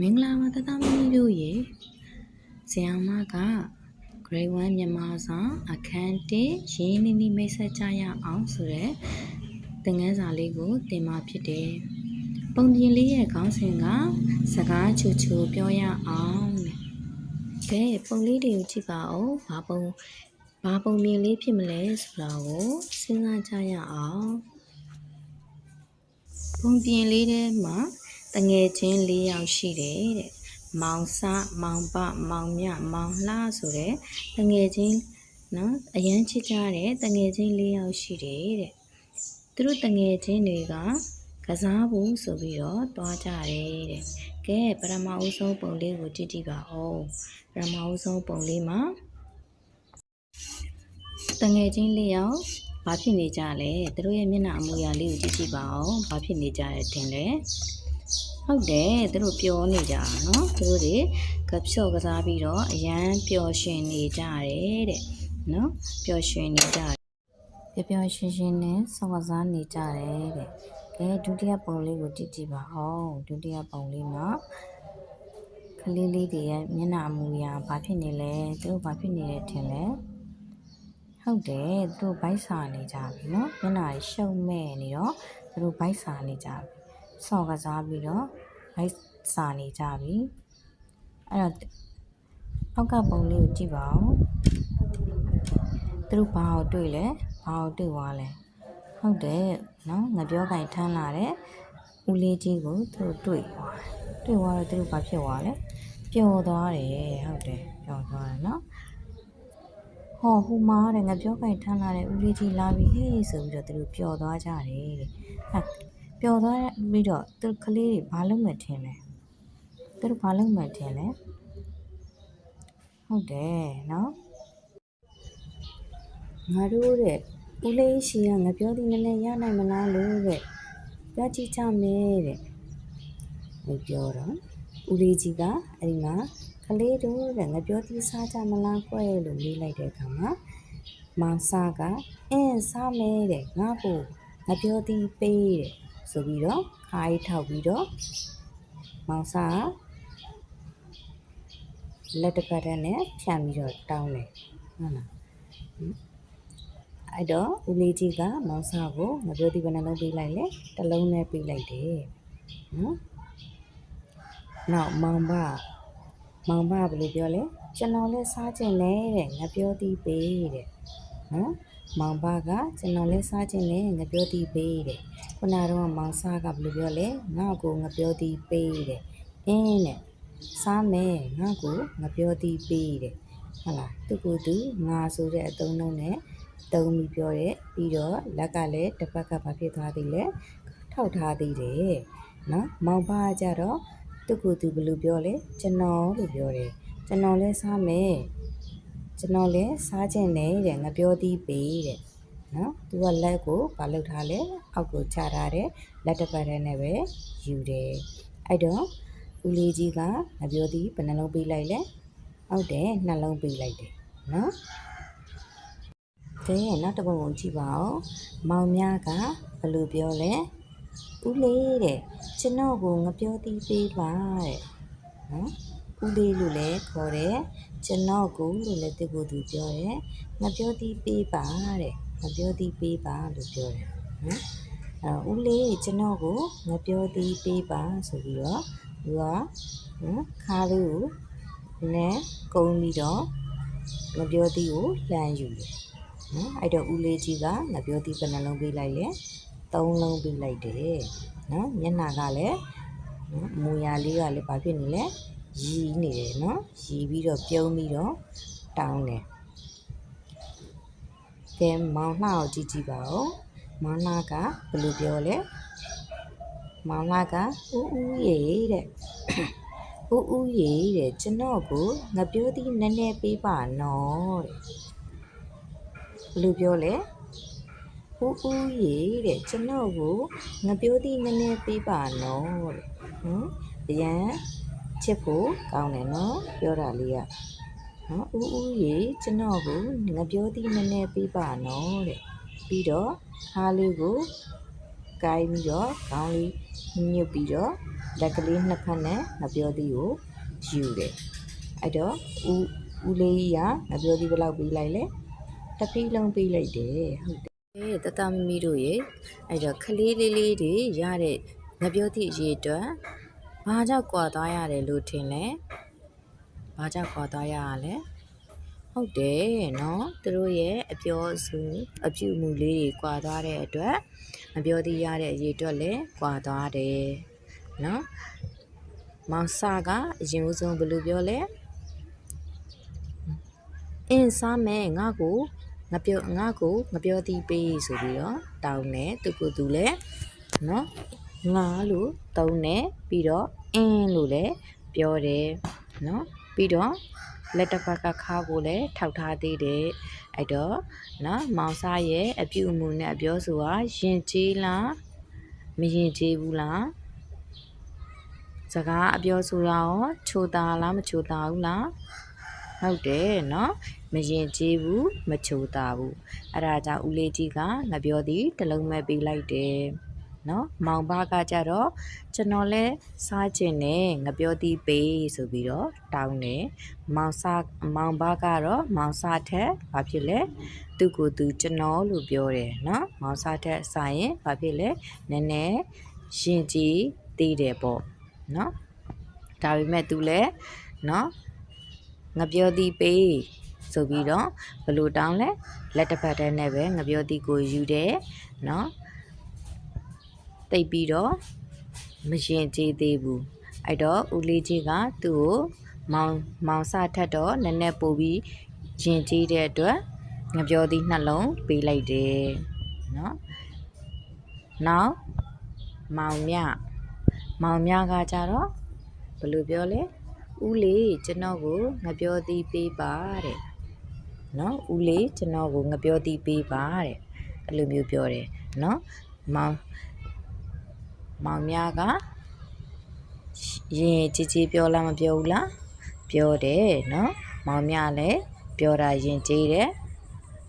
မင်္ဂလာပါတသမီးတို့ရေဆရာမက grade 1မြန်မာစာအခန်း1ရင်းနှီးနှီးမိတ်ဆက်ကြရအောင်ဆိုတဲ့သင်ခန်းစာလေးကိုတင်มาဖြစ်တယ်ပုံပြင်လေးရဲ့ခေါင်းစဉ်ကစကားချူချူပြောရအောင်တဲ့ကဲပုံလေးတွေကိုကြည့်ပါဦးဘာပုံဘာပုံပြင်လေးဖြစ်မလဲဆိုတာကိုစဉ်းစားကြရအောင်ပုံပြင်လေးထဲမှာ တငယ်ချင်း၄ယောက်ရှိတယ်တဲ့မောင်စမောင်ပမောင်မြမောင်လှဆိုတဲ့တငယ်ချင်းနော်အရန်ချစ်ကြတဲ့တငယ်ချင်း၄ယောက်ရှိတယ်တဲ့သူတို့တငယ်ချင်းတွေကကစားဖို့ဆိုပြီးတော့တွားကြတယ်တဲ့ကဲပရမအုပ်ဆုံးပုံလေးကိုကြည့်ကြည့်ပါဦးပရမအုပ်ဆုံးပုံလေးမှာတငယ်ချင်း၄ယောက်ဘာဖြစ်နေကြလဲသူတို့ရဲ့မျက်နှာအမူအရာလေးကိုကြည့်ကြည့်ပါဦးဘာဖြစ်နေကြတယ်ထင်လဲ ဟုတ်တယ်သူတို့ပျော်နေကြတာနော်သူတို့တွေကဖြော့ကစားပြီးတော့အရန်ပျော်ရွှင်နေကြတယ်တဲ့နော်ပျော်ရွှင်နေကြတယ်ပျော်ပျော်ရွှင်ရွှင်နဲ့ဆောင်းကစားနေကြတယ်တဲ့ကဲဒုတိယပုံလေးကိုကြည့်ကြည့်ပါဦးဒုတိယပုံလေးမှာကလေးလေးတွေရဲ့မျက်နှာအမူအရာဘာဖြစ်နေလဲသူတို့ဘာဖြစ်နေလဲထင်လဲဟုတ်တယ်သူတို့ဗိုက်စာနေကြပြီနော်မျက်နှာတွေရှုံမဲ့နေတော့သူတို့ဗိုက်စာနေကြပြီ ဆော့ကစားပြီးတော့လိုက်စာနေကြပြီအဲ့တော့အောက်ကပုံလေးကိုကြည့်ပါဦးသူတို့ဘာကိုတွေ့လဲဘာကိုတွေ့သွားလဲဟုတ်တယ်နော်ငပြောကင်ထမ်းလာတဲ့ဦးလေးကြီးကိုသူတို့တွေ့သွားတွေ့သွားတော့သူတို့ဘာဖြစ်သွားလဲပျော်သွားတယ်ဟုတ်တယ်ပျော်သွားတယ်နော်ဟောဟိုမှာတဲ့ငပြောကင်ထမ်းလာတဲ့ဦးလေးကြီးလာပြီဟေးဆိုပြီးတော့သူတို့ပျော်သွားကြတယ်တဲ့အဲ ပျော်သွားပြီးတော့သူကလေးတွေဘာလုပ်မှထင်လဲသူတို့ဘာလုပ်မှထင်လဲဟုတ်တယ်နော်ငါတို့တဲ့ဦးလေးရှိကငါပြောသည်နည်းနည်းရနိုင်မလားလို့တဲ့ပြောကြည့်ကြမယ်တဲ့ဟိုပြောတော့ဦးလေးကြီးကအဲ့ဒီမှာကလေးတို့တဲ့ငါပြောသည်စားကြမလားကွယ်လို့မေးလိုက်တဲ့အခါမှာမောင်စားကအင်းစားမယ်တဲ့ငါ့ကိုငါပြောသည်ပေးတဲ့ ဆိုပြီးတော့ခါးကြီးထောက်ပြီးတော့မောင်စာလက်တစ်ပတ်တည်းနဲ့ဖြန့်ပြီးတော့တောင်းတယ်ဟုတ်လားအဲ့တော့ဦးလေးကြီးကမောင်စာကိုမပြောသေးဘဲနှလုံးပေးလိုက်လေတစ်လုံးနဲ့ပေးလိုက်တယ်နော်နောက်မောင်ဘမောင်ဘဘယ်လိုပြောလဲကျွန်တော်လည်းစားကျင်တယ်တဲ့ငါပြောသည်ပေးတဲ့နော်မောင်ဘကကျွန်တော်လည်းစားကျင်တယ်ငါပြောသည်ပေးတဲ့ ခုနကတော့မောင်စားကဘယ်လိုပြောလဲငါ့ကိုငါပြောသည်ပေးတဲ့အင်းနဲ့စားမယ်ငါ့ကိုငါပြောသည်ပေးတဲ့ဟုတ်လားသူကသူငါဆိုတဲ့အသုံးလုံးနဲ့တုံးပြီးပြောတဲ့ပြီးတော့လက်ကလည်းတစ်ဖက်ကဘာဖြစ်သွားသေးလဲထောက်ထားသေးတယ်နော်မောင်ဘကကြတော့သူကသူဘယ်လိုပြောလဲကျွန်တော်လို့ပြောတယ်ကျွန်တော်လည်းစားမယ်ကျွန်တော်လည်းစားခြင်းနဲ့တဲ့ငါပြောသည်ပေးတဲ့ နော်သူကလက်ကိုမလုပ်ထားလဲအောက်ကိုချထားတဲ့လက်တစ်ပတ်ထဲနဲ့ပဲယူတယ်အဲ့တော့ဦးလေးကြီးကငါပြောသည်ဘယ်နှလုံးပေးလိုက်လဲဟုတ်တယ်နှလုံးပေးလိုက်တယ်နော်ကဲနောက်တစ်ပုဒ်ကိုကြည့်ပါဦးမောင်များကဘယ်လိုပြောလဲဦးလေးတဲ့ကျွန်တော်ကိုငါပြောသည်ပေးပါတဲ့နော်ဦးလေးလို့လည်းခေါ်တယ်ကျွန်တော်ကိုလို့လည်းသူကိုသူပြောတယ်ငါပြောသည်ပေးပါတဲ့ ငါပြောသည်ပေးပါလို့ပြောတယ်နော်အဲဦးလေးကျွန်တော်ကိုငါပြောသည်ပေးပါဆိုပြီးတော့သူကနော်ခါလေးကိုနဲ့ကုန်းပြီးတော့ငါပြောသည်ကိုလှမ်းယူတယ်နော်အဲ့တော့ဦးလေးကြီးကငါပြောသည်ဘယ်နှလုံးပေးလိုက်လဲသုံးလုံးပေးလိုက်တယ်နော်မျက်နှာကလည်းနော်မူရလေးကလည်းဘာဖြစ်နေလဲရီးနေတယ်နော်ရီးပြီးတော့ပြုံးပြီးတော့တောင်းတယ် ကဲမောင်လှကိုကြည့်ကြည့်ပါဦးမောင်လှကဘယ်လိုပြောလဲမောင်လှကဦးဦးရေတဲ့ဦးဦးရေတဲ့ကျွန်တော်ကိုငါပြောသည်နည်းနည်းပေးပါနော်တဲ့ဘယ်လိုပြောလဲဦးဦးရေတဲ့ကျွန်တော်ကိုငါပြောသည်နည်းနည်းပေးပါနော်တဲ့ဟမ်အရန်ချစ်ဖို့ကောင်းတယ်နော်ပြောတာလေးက နော်ဦးဦးရေကျွန်တော်ကိုငါပြောသည်နည်းနည်းပေးပါနော်တဲ့ပြီးတော့ခါလေးကိုကိုင်းပြီးတော့ခေါင်းလေးညှစ်ပြီးတော့လက်ကလေးနှစ်ဖက်နဲ့ငပြောသီးကိုယူတယ်အဲ့တော့ဦးဦးလေးကြီးကငပြောသီးဘယ်လောက်ပေးလိုက်လဲတစ်ဖီးလုံးပေးလိုက်တယ်ဟုတ်တယ်အဲတတမီမီတို့ရေအဲ့တော့ခလေးလေးလေးတွေရတဲ့ငပြောသီးအရေးအတွက်ဘာကြောင့်ကြွာသွားရတယ်လို့ထင်လဲ ဘာကြောင့်ကြွာသွားရရလဲဟုတ်တယ်နော်သူတို့ရဲ့အပြောအဆိုအပြုအမူလေးတွေကြွာသွားတဲ့အတွက်မပြောသေးရတဲ့အရေးအတွက်လည်းကြွာသွားတယ်နော်မောင်စာကအရင်ဦးဆုံးဘယ်လိုပြောလဲအင်းစားမယ်ငါ့ကိုငါပြောငါ့ကိုငါပြောသည်ပေးဆိုပြီးတော့တောင်းတယ်သူကသူလည်းနော်ငါလို့တုံးတယ်ပြီးတော့အင်းလို့လည်းပြောတယ်နော် ပြီးတော့လက်တစ်ဖက်ကခါကိုလည်းထောက်ထားသေးတယ်အဲ့တော့နော်မောင်စားရဲ့အပြုအမူနဲ့အပြောဆိုတာယဉ်ကျေးလားမယဉ်ကျေးဘူးလားစကားအပြောဆိုတာရောချိုတာလားမချိုတာဘူးလားဟုတ်တယ်နော်မရင်ကျေးဘူးမချိုတာဘူးအဲ့ဒါကြောင့်ဦးလေးကြီးကငါပြောသည်တစ်လုံးမဲ့ပေးလိုက်တယ် နော်မောင်ဘကကြတော့ကျွန်တော်လဲစားခြင်းနဲ့ငါပြောသည်ပေးဆိုပြီးတော့တောင်းတယ်မောင်စားမောင်ဘကတော့မောင်စားထက်ဘာဖြစ်လဲသူကိုယ်သူကျွန်တော်လို့ပြောတယ်နော်မောင်စားထက်စာရင်ဘာဖြစ်လဲနည်းနည်းရှင်ကြည်သေးတယ်ပေါ့နော်ဒါပေမဲ့ तू လဲနော်ငါပြောသည်ပေးဆိုပြီးတော့ဘယ်လိုတောင်းလဲလက်တစ်ဖက်တည်းနဲ့ပဲငါပြောသည်ကိုယူတယ်နော် တိတ်ပြီးတော့မရင်ကြည်သေးဘူးအဲ့တော့ဦးလေးကြီးကသူ့ကိုမောင်မောင်စထက်တော့နည်းနည်းပို့ပြီးရင်ကြည်တဲ့အတွက်ငါပြောသည်နှလုံးပေးလိုက်တယ်နော်နောက်မောင်မြမောင်မြကကြတော့ဘယ်လိုပြောလဲဦးလေးကျွန်တော်ကိုငါပြောသည်ပေးပါတဲ့နော်ဦးလေးကျွန်တော်ကိုငါပြောသည်ပေးပါတဲ့အဲ့လိုမျိုးပြောတယ်နော်မောင် မောင်များကရင်ကြည်ကြည်ပြောလားမပြောဘူးလားပြောတယ်နော်မောင်များလည်းပြောတာရင်ကြည်တယ်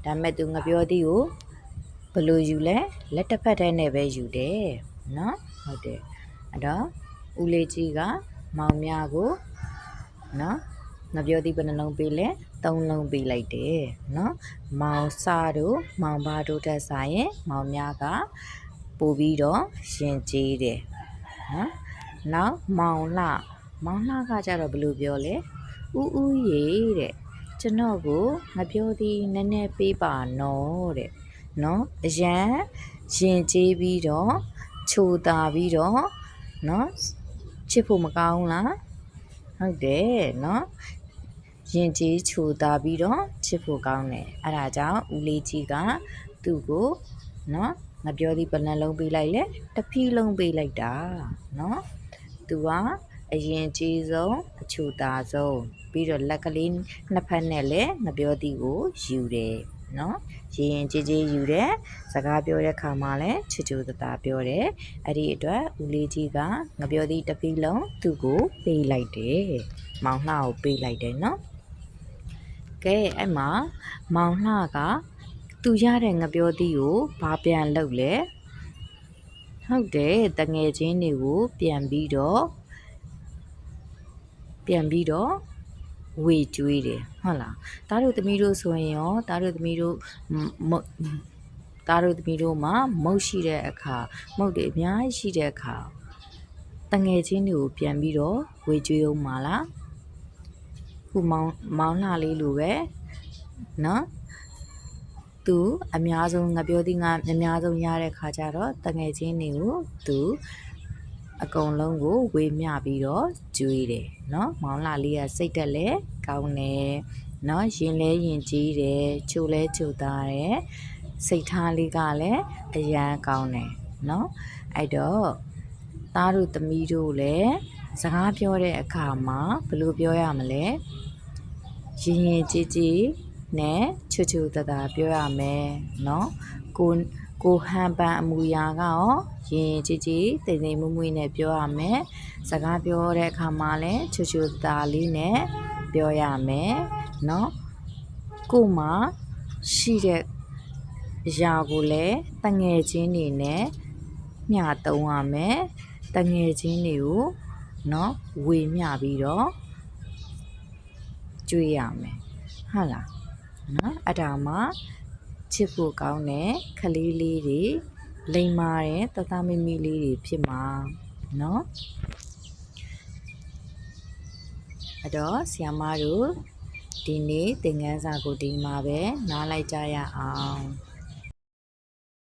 ဒါမဲ့သူငါပြောသည်ကိုဘယ်လိုယူလဲလက်တစ်ဖက်တည်းနဲ့ပဲယူတယ်နော်ဟုတ်တယ်အဲ့တော့ဦးလေးကြီးကမောင်များကိုနော်ငါပြောသည်ဘယ်နှလုံးပေးလဲသုံးလုံးပေးလိုက်တယ်နော်မောင်စာတို့မောင်ဘာတို့တက်ဆိုင်ရင်မောင်များက ပို့ပြီးတော့ရှင်ကျေးတယ်နော်နောက်မောင်လှမောင်လှကကြတော့ဘယ်လိုပြောလဲဥဥရေတဲ့ကျွန်တော်ကိုငါပြောသည်နည်းနည်းပေးပါနော်တဲ့နော်အရန်ရင်ကျေးပြီးတော့ချိုတာပြီးတော့နော်ချစ်ဖို့မကောင်းလားဟုတ်တယ်နော်ရင်ကျေးချိုတာပြီးတော့ချစ်ဖို့ကောင်းတယ်အဲ့ဒါကြောင့်ဦးလေးကြီးကသူ့ကိုနော် ငါပြောသည်ဘယ်နှလုံးပေးလိုက်လဲတစ်ဖီးလုံးပေးလိုက်တာနော်သူကအရင်ကြီးဆုံးအချိုတာဆုံးပြီးတော့လက်ကလေးနှစ်ဖက်နဲ့လည်းငါပြောသည်ကိုယူတယ်နော်ရင်ရင်ကြီးကြီးယူတယ်စကားပြောတဲ့ခါမှာလည်းချူချူတတာပြောတယ်အဲ့ဒီအတွက်ဦးလေးကြီးကငါပြောသည်တစ်ဖီးလုံးသူ့ကိုပေးလိုက်တယ်မောင်လှကိုပေးလိုက်တယ်နော်ကဲအဲ့မှာမောင်လှက သူရတဲ့ငပြောသီးကိုဘာပြန်လုပ်လဲဟုတ်တယ်တငယ်ချင်းတွေကိုပြန်ပြီးတော့ပြန်ပြီးတော့ဝေကျွေးတယ်ဟုတ်လားတားတို့သမီးတို့ဆိုရင်ရောတားတို့သမီးတို့တားတို့သမီးတို့မှာမုတ်ရှိတဲ့အခါမုတ်တွေအများကြီးရှိတဲ့အခါတငယ်ချင်းတွေကိုပြန်ပြီးတော့ဝေကျွေးအောင်မလားခုမောင်းမောင်းလှလေးလိုပဲနော် သူအများဆုံးငါပြောသည်ငါအများဆုံးရတဲ့ခါကျတော့တငယ်ချင်းတွေကိုသူအကုန်လုံးကိုဝေမျှပြီးတော့ကျွေးတယ်เนาะမောင်လာလေးကစိတ်တက်လဲကောင်းတယ်เนาะရင်လဲရင်ကြီးတယ်ချိုလဲချိုသားတယ်စိတ်ထားလေးကလည်းအရန်ကောင်းတယ်เนาะအဲ့တော့သားတို့သမီးတို့လည်းစကားပြောတဲ့အခါမှာဘယ်လိုပြောရမလဲရင်ရင်ကြီးကြီး နဲ့ချူချူတတာပြောရမယ်เนาะကိုကိုဟန်ပန်အမူအရာကရောရင်ကြည်ကြည်တိမ်တိမ်မွမွေးနဲ့ပြောရမယ်စကားပြောတဲ့အခါမှာလည်းချူချူတတာလေးနဲ့ပြောရမယ်เนาะကိုမှရှိတဲ့အရာကိုလည်းတငယ်ချင်းနေနဲ့မျှသုံးရမယ် တငယ်ချင်းတွေကိုနော်ဝေမျှပြီးတော့ကျွေးရမယ်ဟုတ်လား နော်အဲ့ဒါမှချစ်ဖို့ကောင်းတဲ့ခလေးလေးတွေလိမ္မာတဲ့တသားမီမီလေးတွေဖြစ်မှာနော်အဲ့တော့ဆီယမတို့ဒီနေ့သင်ခန်းစာကိုဒီမှာပဲနားလိုက်ကြရအောင်